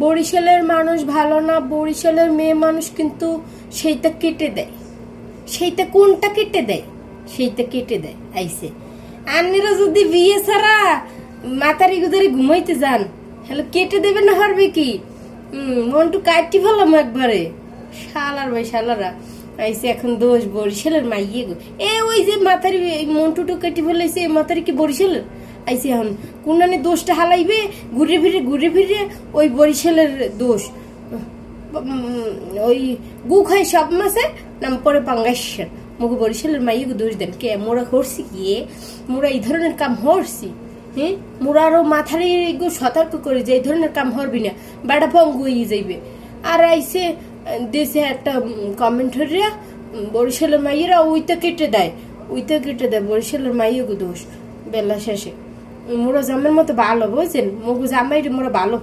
বরিশালের মানুষ ভালো না, বরিশালের মেয়ে মানুষ কিন্তু সেইটা কেটে দেয়। সেইটা কোনটা কেটে দেয়? সেইটা কেটে দেয়, আইসে। আন্নিরা যদি বিয়ে ছাড়া মাতারি গুদারি ঘুমাইতে যান হ্যালো কেটে দেবে না হারবে কি? মনটু কাটি ফেলাম একবারে। শালার ভাই, শালারা। আইসে এখন দোষ বরিশালের মাইয়ে গো। এ ওই যে মাথারি মন্টুটু কেটে ফেলাইছে এই মাথারি কি বরিশালের? আইসে এখন। কোনানে দোষটা হালাইবে, ঘুরে ফিরে ঘুরে ফিরে ওই বরিশালের দোষ। ওই গু খায় সব মাসে নাম পরে পাঙ্গাইশার। মুখে বরিশালের মাইয়ে দোষ দেন। কে? মোরা করছি কি মোরা এই ধরনের কাম হরছি? হ্যাঁ মোরা আরও মাথারে এগো সতর্ক করে যে, এই ধরনের কাম হরবি না। বেড়া পঙ্গু হয়ে যাইবে। আর আইসে, দেশে একটা কমেন্ট হরিয়া বরিশালের মাইয়েরা ওইটা কেটে দেয়। ওইটা কেটে দেয়, বরিশালের মাইয়ে গো দোষ। বেলা শেষে। মোরা জামের মতো ভালো বুঝছেন? মগু জামাই মোরা ভালো হয়।